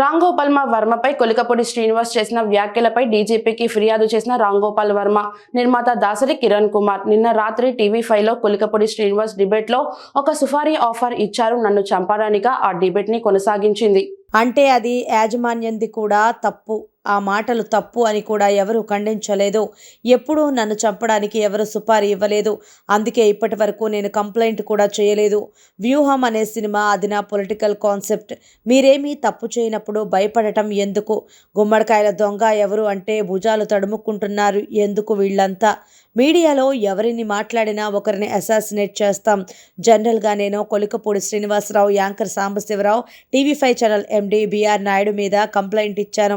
రాంగోపాల్ వర్మపై కొలికపూడి శ్రీనివాస్ చేసిన వ్యాఖ్యలపై డీజీపీకి ఫిర్యాదు చేసిన రాంగోపాల్ వర్మ నిర్మాత దాసరి కిరణ్ కుమార్ నిన్న రాత్రి టీవీ ఫైవ్లో కొలికపూడి శ్రీనివాస్ డిబేట్లో ఒక సుఫారీ ఆఫర్ ఇచ్చారు. నన్ను చంపడానిక? ఆ డిబేట్ని కొనసాగించింది. అంటే అది యాజమాన్యంది కూడా తప్పు. ఆ మాటలు తప్పు అని కూడా ఎవరు ఖండించలేదు. ఎప్పుడూ నన్ను చంపడానికి ఎవరు సుపారీ ఇవ్వలేదు. అందుకే ఇప్పటి వరకు నేను కంప్లైంట్ కూడా చేయలేదు. వ్యూహం అనే సినిమా అది నా పొలిటికల్ కాన్సెప్ట్. మీరేమీ తప్పు చేయనప్పుడు భయపడటం ఎందుకు? గుమ్మడికాయల దొంగ ఎవరు అంటే భుజాలు తడుముక్కుంటున్నారు ఎందుకు వీళ్ళంతా? మీడియాలో ఎవరిని మాట్లాడినా ఒకరిని అసాసినేట్ చేస్తాం. జనరల్గా నేను Kolikapudi Srinivasa Rao anchor Sambasiva Rao TV five channel MD BR Naidu మీద కంప్లైంట్ ఇచ్చాను.